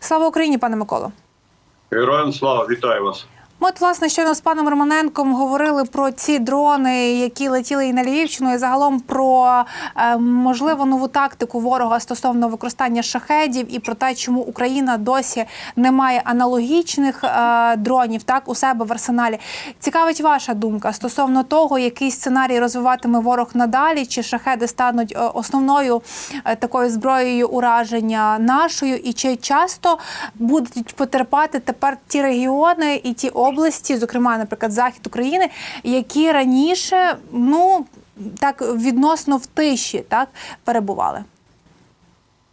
Слава Україні, пане Миколо. Героям слава, вітаю вас. Ми от, власне щойно з паном Романенком говорили про ці дрони, які летіли і на Львівщину, і загалом про е, можливо нову тактику ворога стосовно використання шахедів і про те, чому Україна досі не має аналогічних е, дронів так у себе в арсеналі. Цікавить ваша думка стосовно того, який сценарій розвиватиме ворог надалі, чи шахеди стануть е, основною е, такою зброєю ураження нашою, і чи часто будуть потерпати тепер ті регіони і ті області, зокрема, наприклад, захід України, які раніше ну так відносно в тиші так перебували.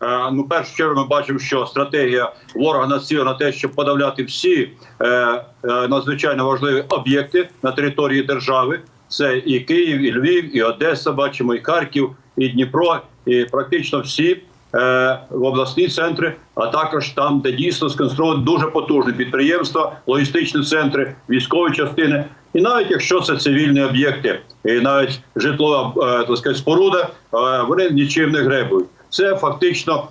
Е, ну, першу чергу, ми бачимо, що стратегія ворога націлена на те, щоб подавляти всі е, е, надзвичайно важливі об'єкти на території держави. Це і Київ, і Львів, і Одеса. Бачимо, і Харків, і Дніпро, і практично всі е, обласні центри, а також там, де дійсно сконструовані дуже потужні підприємства, логістичні центри, військові частини. І навіть якщо це цивільні об'єкти, і навіть житлова е, так сказати, споруда, е, вони нічим не гребують. Це фактично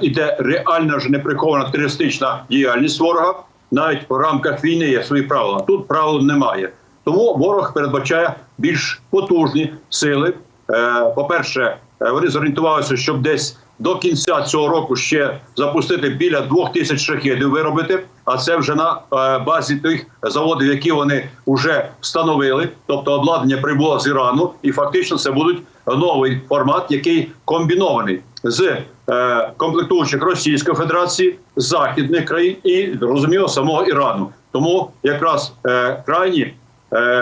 іде реальна ж неприхована терористична діяльність ворога. Навіть в рамках війни є свої правила. Тут правил немає. Тому ворог передбачає більш потужні сили. Е, по-перше, е, вони зорієнтувалися, щоб десь до кінця цього року ще запустити біля двох тисяч шахедів виробити. А це вже на е, базі тих заводів, які вони вже встановили. Тобто обладнання прибуло з Ірану, і фактично це будуть новий формат, який комбінований з е, комплектуючих Російської Федерації, західних країн і зрозуміло самого Ірану. Тому якраз е, крайні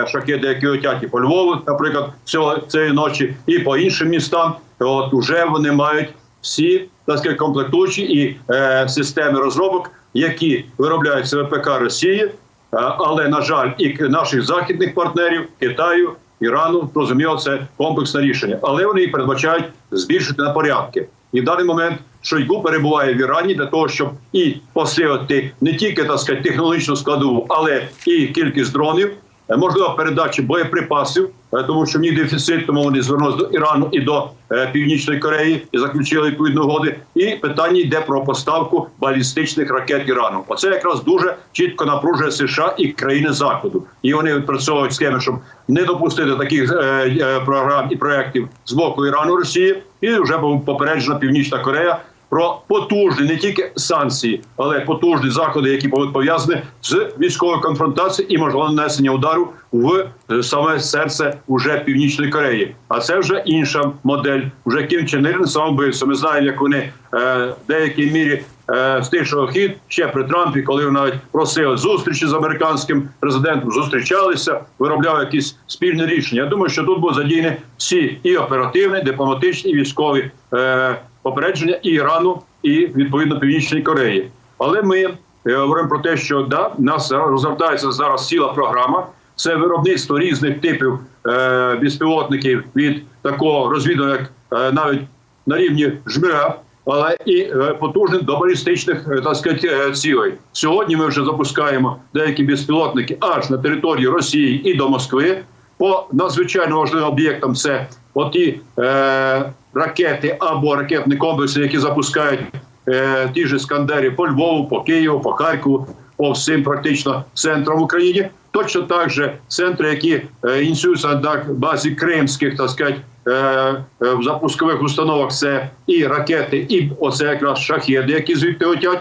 шахеди, які летять і по Львову, наприклад, цього цієї ночі, і по іншим містам, от уже вони мають всі так сказати, комплектуючі і е, системи розробок, які виробляються ВПК Росії, е, але на жаль, і наших західних партнерів Китаю. Ірану зрозуміло, це комплексне рішення, але вони передбачають збільшити на порядки. І в даний момент Шойгу перебуває в Ірані для того, щоб і посилити не тільки так сказати, технологічну складову, але і кількість дронів, можливо, передачі боєприпасів, е, тому що в них дефіцит, тому вони звернулися до Ірану і до е, Північної Кореї і заключили відповідні угоди. І питання йде про поставку балістичних ракет Ірану. Оце якраз дуже чітко напружує США і країни Заходу. І вони відпрацьовують схеми, щоб не допустити таких е, е, програм і проєктів з боку Ірану Росії. І вже попереджена Північна Корея про потужні не тільки санкції, але потужні заходи, які будуть пов'язані з військовою конфронтацією і можливо нанесення удару в е, саме серце уже північної Кореї. А це вже інша модель. Вже Кім Чен Ир самобивця. Ми знаємо, як вони е, в деякій мірі е, стишили хід ще при Трампі, коли навіть просили зустрічі з американським президентом, зустрічалися, виробляли якісь спільні рішення. Я думаю, що тут будуть задіяні всі і оперативні, дипломатичні, і військові е, попередження і Ірану, і відповідно Північної Кореї. Але ми е, говоримо про те, що да, нас розгортається зараз ціла програма. Це виробництво різних типів е, безпілотників від такого розвідування, як е, навіть на рівні жмира, але і е, потужних до балістичних е, так сказати, е, цілей. Сьогодні ми вже запускаємо деякі безпілотники аж на території Росії і до Москви. По надзвичайно важливим об'єктам це оті е, ракети або ракетні комплекси, які запускають е, ті ж Іскандери по Львову, по Києву, по Харкову, по всім практично центрам в Україні. Точно так же центри, які е, ініціюються на базі кримських, так сказати, е, е, запускових установок, це і ракети, і оце якраз шахеди, які звідти летять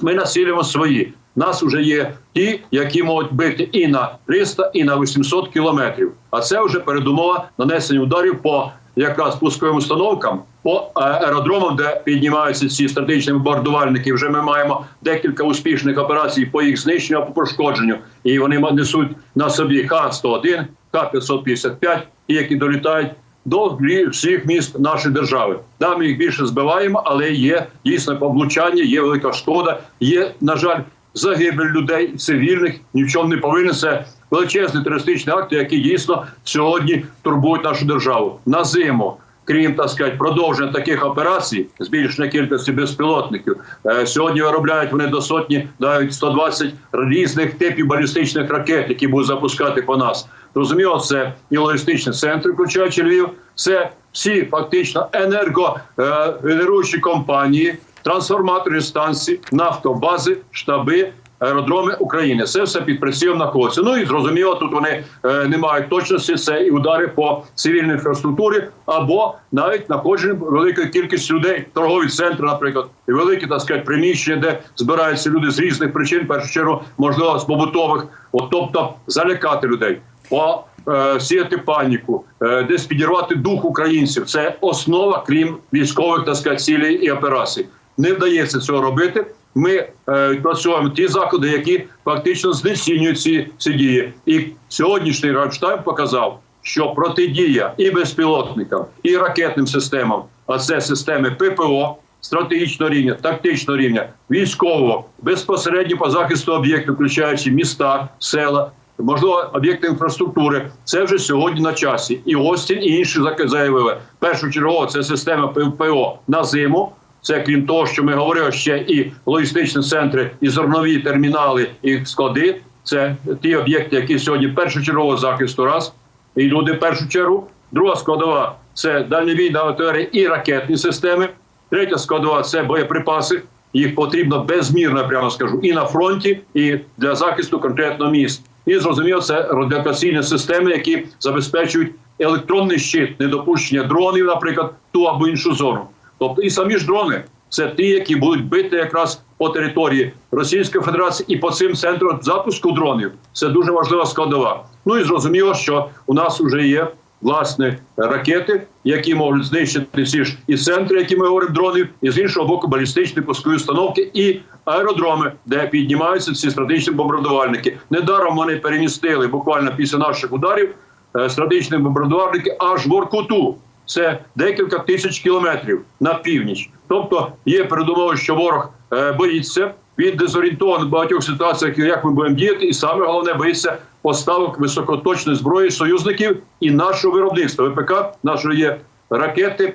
ми націлюємо свої. Нас вже є ті, які можуть бити і на 300, і на 800 кілометрів. А це вже передумова нанесення ударів по якраз пусковим установкам, по е, аеродромам, де піднімаються ці стратегічні бомбардувальники. Вже ми маємо декілька успішних операцій по їх знищенню або пошкодженню. І вони несуть на собі Х-101, Х-555, і які долітають до всіх міст нашої держави. Да, ми їх більше збиваємо, але є дійсно облучання, є велика шкода, є, на жаль, загибель людей цивільних. Ні в чому не повинен це величезний терористичний акт, який дійсно сьогодні турбують нашу державу на зиму. Крім так сказати, продовження таких операцій, збільшення кількості безпілотників. Е, Сьогодні виробляють вони до сотні, навіть 120 різних типів балістичних ракет, які будуть запускати по нас. Зрозуміло, це і логістичні центри, включаючи Львів, це всі фактично енергогенеруючі компанії, трансформаторні станції, нафтобази, штаби. Аеродроми України це все під прицілом знаходиться. Ну і зрозуміло, тут вони е, не мають точності. Це і удари по цивільній інфраструктурі, або навіть находження великої кількості людей, торгові центри, наприклад, і великі так сказати, приміщення, де збираються люди з різних причин, в першу чергу, можливо, з побутових, от, тобто залякати людей, по е, сіяти паніку, е, десь підірвати дух українців. Це основа, крім військових так сказати, цілей і операцій. Не вдається цього робити. Ми е, відпрацьовуємо ті заходи, які фактично знецінюють ці, ці дії. І сьогоднішній Рамштайн показав, що протидія і безпілотникам, і ракетним системам, а це системи ППО стратегічного рівня, тактичного рівня, військового, безпосередньо по захисту об'єктів, включаючи міста, села. Можливо, об'єкти інфраструктури це вже сьогодні на часі. І Остін, і інші заявили. Першочергово це система ППО на зиму. Це крім того, що ми говорили ще і логістичні центри, і зернові термінали, і склади. Це ті об'єкти, які сьогодні першочергового захисту раз. І люди в першу чергу. Друга складова це дальньовійна артилерія і ракетні системи. Третя складова це боєприпаси. Їх потрібно безмірно, прямо скажу, і на фронті, і для захисту конкретного міст. І зрозуміло, це радіокаційні системи, які забезпечують електронний щит, недопущення дронів, наприклад, ту або іншу зону. Тобто і самі ж дрони це ті, які будуть бити якраз по території Російської Федерації і по цим центрам запуску дронів. Це дуже важлива складова. Ну і зрозуміло, що у нас вже є власне ракети, які можуть знищити всі ж і центри, які ми говоримо, дронів, і з іншого боку, балістичні пускові установки і аеродроми, де піднімаються ці стратегічні бомбардувальники. Недаром вони перемістили буквально після наших ударів е, стратегічні бомбардувальники аж в Оркуту. Це декілька тисяч кілометрів на північ. Тобто є передумови, що ворог е, боїться. Він дезорієнтований в багатьох ситуаціях, як ми будемо діяти, і саме головне боїться поставок високоточної зброї союзників і нашого виробництва. ВПК нашого є ракети,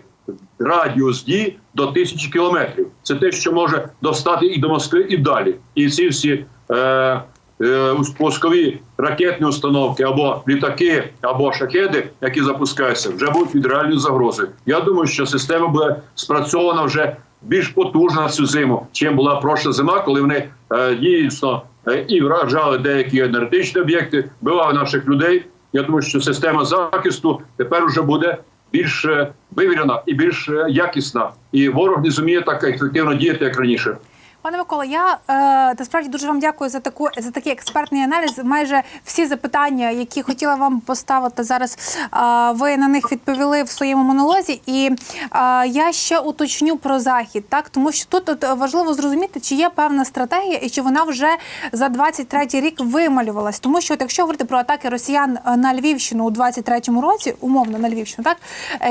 радіус дії до тисячі кілометрів. Це те, що може достати і до Москви, і далі. І ці всі е, е, пускові ракетні установки або літаки, або шахеди, які запускаються, вже будуть від реальної загрози. Я думаю, що система буде спрацьована вже більш потужно на цю зиму, чим була пройшла зима, коли вони е, дійсно е, і вражали деякі енергетичні об'єкти, вбивали наших людей. Я думаю, що система захисту тепер вже буде більш е, вивірена і більш е, якісна, і ворог не зуміє так ефективно діяти, як раніше. Пане Микола, я е, насправді дуже вам дякую за таку за такий експертний аналіз. Майже всі запитання, які хотіла вам поставити зараз, е, ви на них відповіли в своєму монолозі. І е, я ще уточню про захід, так тому що тут от, важливо зрозуміти, чи є певна стратегія і чи вона вже за 23-й рік вималювалась. Тому що, от, якщо говорити про атаки росіян на Львівщину у 23-му році, умовно на Львівщину, так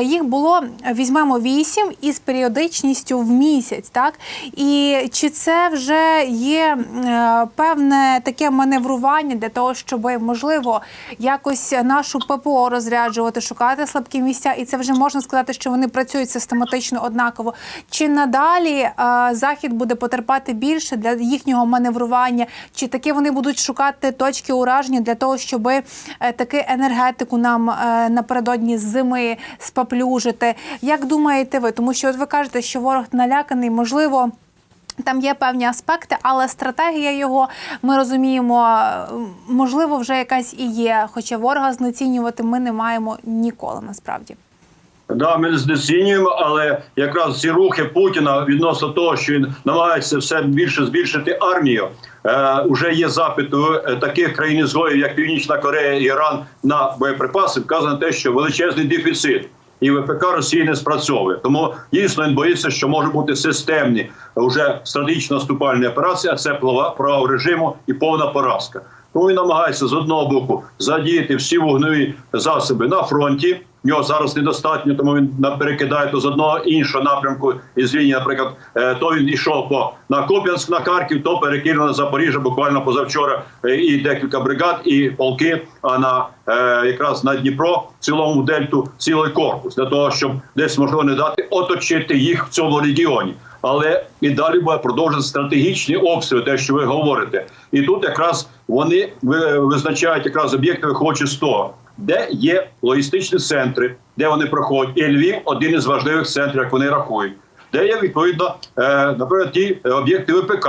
їх було візьмемо 8 із періодичністю в місяць, так і чи це вже є е, певне таке маневрування для того, щоб можливо якось нашу ППО розряджувати, шукати слабкі місця, і це вже можна сказати, що вони працюють систематично однаково. Чи надалі е, захід буде потерпати більше для їхнього маневрування? Чи таки вони будуть шукати точки ураження для того, щоб е, таки енергетику нам напередодні зими споплюжити? Як думаєте ви? Тому що от ви кажете, що ворог наляканий, можливо. Там є певні аспекти, але стратегія його ми розуміємо, можливо, вже якась і є. Хоча ворога знецінювати ми не маємо ніколи насправді. Да, ми не знецінюємо, але якраз ці рухи Путіна відносно того, що він намагається все більше збільшити армію. Е, уже є запит у е, таких країн ізгоїв, як Північна Корея і Іран, на боєприпаси. Вказано те, що величезний дефіцит. І ВПК Росії не спрацьовує. Тому дійсно він боїться, що може бути системні вже стратегічно наступальні операції, а це права режиму і повна поразка. Тому він намагається з одного боку задіяти всі вогневі засоби на фронті. Нього зараз недостатньо, тому він перекидає то з одного іншого напрямку із лінії, наприклад, е, то він йшов по на Куп'янськ, на Харків, то перекинув на Запоріжжя буквально позавчора е, і декілька бригад, і полки. А на е, якраз на Дніпро в цілому дельту цілий корпус для того, щоб десь можливо не дати оточити їх в цьому регіоні. Але і далі буде продовжувати стратегічні обстріли, те, що ви говорите, і тут якраз вони ви- визначають якраз об'єкти, виходячи з де є логістичні центри, де вони проходять. І Львів один із важливих центрів, як вони рахують. де є відповідно, е, наприклад, ті об'єкти ВПК,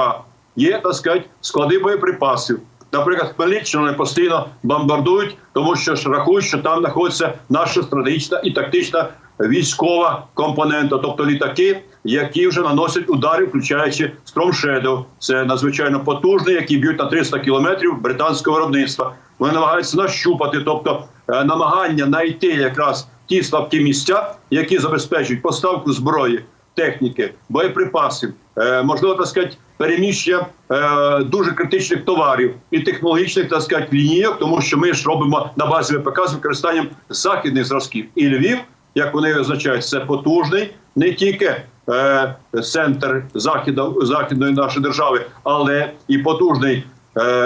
є так сказати, склади боєприпасів. Наприклад, Хмельниччину не постійно бомбардують, тому що ж рахують, що там знаходиться наша стратегічна і тактична військова компонента, тобто літаки, які вже наносять удари, включаючи Shadow. Це надзвичайно потужні, які б'ють на 300 кілометрів британського виробництва. Вони намагаються нащупати, тобто е, намагання знайти якраз ті слабкі місця, які забезпечують поставку зброї, техніки, боєприпасів, е, можливо, так сказати, переміщення е, дуже критичних товарів і технологічних так сказати, лінійок, тому що ми ж робимо на базі ВПК з використанням західних зразків. І Львів, як вони визначають, це потужний не тільки е, центр західу, західної нашої держави, але і потужний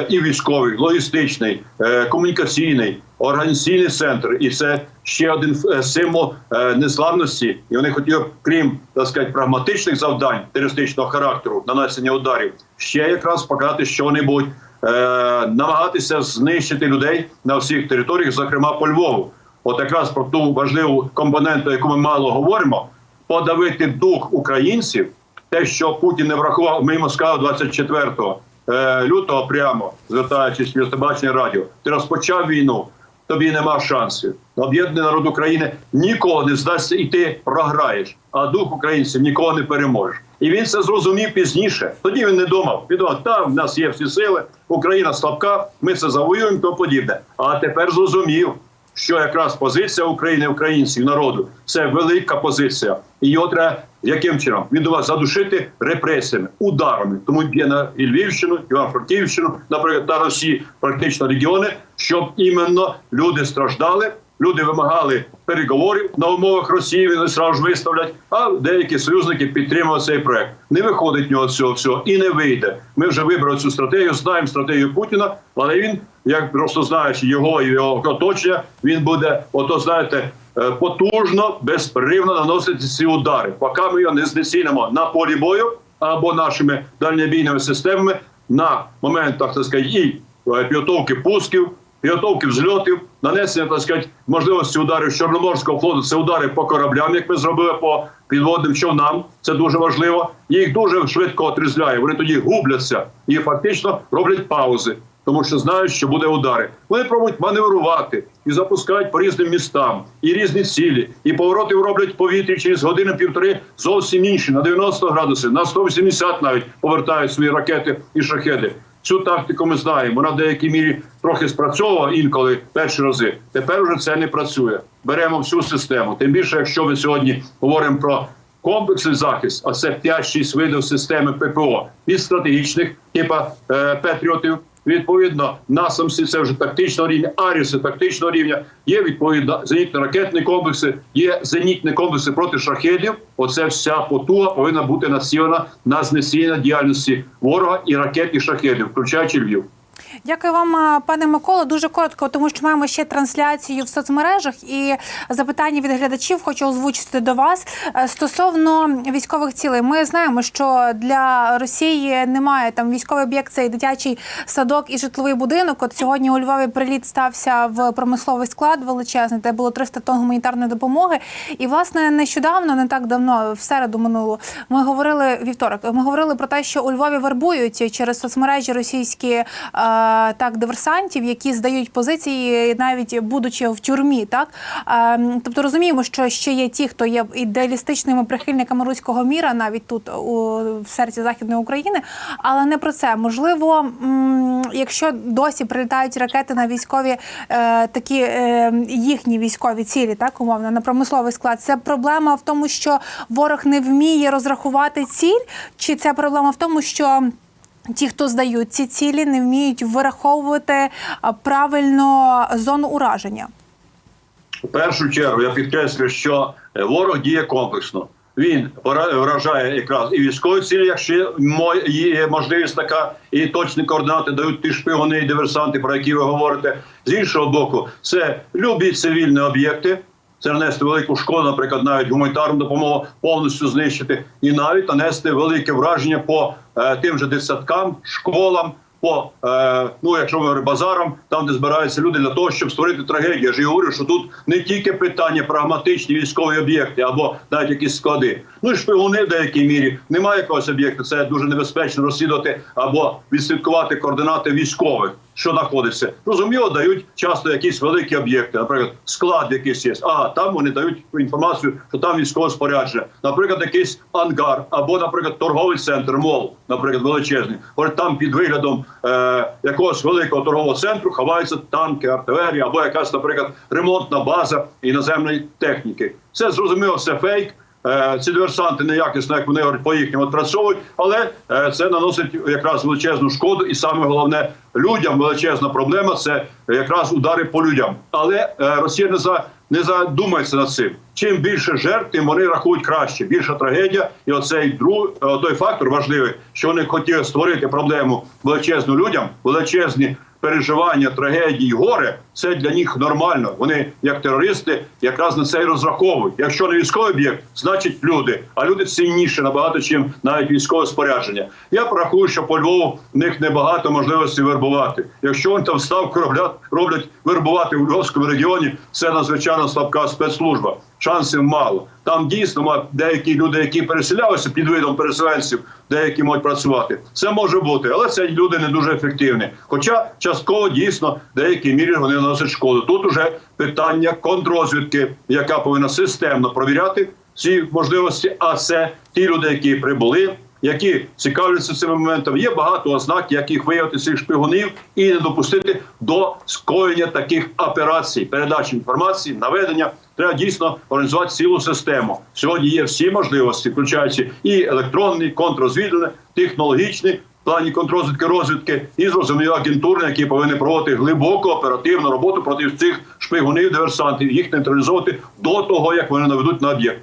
і військовий, логістичний, е, комунікаційний, організаційний центр. І це ще один е, символ е, незламності. І вони хотіли, крім так сказати, прагматичних завдань терористичного характеру, нанесення ударів, ще якраз показати, що вони будуть е, намагатися знищити людей на всіх територіях, зокрема по Львову. От якраз про ту важливу компоненту, яку ми мало говоримо, подавити дух українців, те, що Путін не врахував, ми йому сказали 24 е, лютого, прямо звертаючись в телебачення радіо, ти розпочав війну, тобі нема шансів. Об'єднаний народ України ніколи не здасться, і ти програєш, а дух українців ніколи не переможеш. І він це зрозумів пізніше. Тоді він не думав. Він думав, там в нас є всі сили, Україна слабка, ми це завоюємо, то подібне. А тепер зрозумів, що якраз позиція України, українців, народу це велика позиція. І його треба яким чином? Він думав задушити репресіями, ударами. Тому б'є на і Львівщину, Івано-Франківщину, наприклад, та Росії, практично регіони, щоб іменно люди страждали. Люди вимагали переговорів на умовах Росії, вони одразу ж виставлять. А деякі союзники підтримували цей проект. Не виходить нього цього всього і не вийде. Ми вже вибрали цю стратегію, знаємо стратегію Путіна, але він, як просто знаючи його і його оточення, він буде, ото знаєте, е, потужно, безперервно наносити ці удари. Поки ми його не знецінимо на полі бою або нашими дальнобійними системами на моментах так сказати, і е, підготовки пусків підготовки взльотів, нанесення так сказати, можливості ударів Чорноморського флоту. Це удари по кораблям, як ми зробили по підводним човнам. Це дуже важливо. Їх дуже швидко отрізляє. Вони тоді губляться і фактично роблять паузи, тому що знають, що буде удари. Вони пробують маневрувати і запускають по різним містам і різні цілі, і повороти роблять повітрі через годину-півтори зовсім інші на 90 градусів, на 180 навіть повертають свої ракети і шахеди. Цю тактику ми знаємо. Вона в деякій мірі трохи спрацьовувала інколи перші рази. Тепер вже це не працює. Беремо всю систему. Тим більше, якщо ми сьогодні говоримо про комплексний захист, а це 5-6 видів системи ППО від стратегічних, типа е, Петріотів. Відповідно, насамси це вже тактичного рівня, аріси тактичного рівня. Є відповідно зенітно-ракетні комплекси, є зенітні комплекси проти шахедів. Оце вся потуга повинна бути націлена на знесіння діяльності ворога і ракет і шахедів, включаючи Львів. Дякую вам, пане Миколо. Дуже коротко, тому що маємо ще трансляцію в соцмережах і запитання від глядачів хочу озвучити до вас Е, стосовно військових цілей. Ми знаємо, що для Росії немає там військовий об'єкт, це і дитячий садок і житловий будинок. От сьогодні у Львові приліт стався в промисловий склад величезний, де було 300 тонн гуманітарної допомоги. І власне нещодавно, не так давно, в середу минулу, ми говорили вівторок. Ми говорили про те, що у Львові вербують через соцмережі російські е, так диверсантів, які здають позиції, навіть будучи в тюрмі. Так тобто розуміємо, що ще є ті, хто є ідеалістичними прихильниками руського міра, навіть тут у в серці західної України, але не про це. Можливо, якщо досі прилітають ракети на військові е, такі е, їхні військові цілі, так умовно на промисловий склад, це проблема в тому, що ворог не вміє розрахувати ціль, чи це проблема в тому, що Ті, хто здають ці цілі, не вміють вираховувати правильно зону ураження. В першу чергу я підкреслюю, що е, ворог діє комплексно. Він вражає якраз і військові цілі, якщо є можливість така, і точні координати дають ті шпигуни і диверсанти, про які ви говорите. З іншого боку, це любі цивільні об'єкти. Це нанести велику шкоду, наприклад, навіть гуманітарну допомогу повністю знищити, і навіть нанести велике враження по тим же дитсадкам, школам, по е, ну, якщо ми базарам, там де збираються люди для того, щоб створити трагедію. Я ж я говорю, що тут не тільки питання прагматичні військові об'єкти або навіть якісь склади. Ну і шпигуни в деякій мірі немає якогось об'єкту. Це дуже небезпечно розслідувати або відслідкувати координати військових. Що знаходиться, розуміло, дають часто якісь великі об'єкти, наприклад, склад якийсь є. А там вони дають інформацію, що там військове спорядження, наприклад, якийсь ангар, або, наприклад, торговий центр, мол, наприклад, величезний. Говорить, там під виглядом е, якогось великого торгового центру ховаються танки, артилерія, або якась, наприклад, ремонтна база іноземної техніки. Це зрозуміло, все фейк. Е, Ці диверсанти неякісно, як вони говорять, по їхнім відпрацьовують, але е, це наносить якраз величезну шкоду, і саме головне людям величезна проблема це якраз удари по людям. Але е, Росія не за не задумається над цим. Чим більше жертв, тим вони рахують краще. Більша трагедія, і оцей друг той фактор важливий, що вони хотіли створити проблему величезну людям, величезні переживання, трагедії, горе це для них нормально. Вони, як терористи, якраз на це і розраховують. Якщо не військовий об'єкт, значить люди. А люди цінніше набагато, чим навіть військове спорядження. Я порахую, що по Львову в них небагато можливостей вербувати. Якщо вони там ставку роблять, роблять вербувати в Львовському регіоні, це надзвичайно слабка спецслужба. Шансів мало. Там дійсно деякі люди, які переселялися під видом переселенців, деякі можуть працювати. Це може бути, але це люди не дуже ефективні. Хоча частково дійсно деякі мірі вони наносять шкоду. Тут уже питання контррозвідки, яка повинна системно провіряти ці можливості. А це ті люди, які прибули. Які цікавляться цим моментом, є багато ознак, як їх виявити цих шпигунів і не допустити до скоєння таких операцій, передачі інформації, наведення. Треба дійсно організувати цілу систему. Сьогодні є всі можливості, включаючи і електронний, контррозвідувальний, технологічний. В плані контррозвідки розвідки і зрозуміло агентурні, які повинні проводити глибоку оперативну роботу проти цих шпигунів, диверсантів, їх нейтралізовувати до того, як вони наведуть на об'єкт.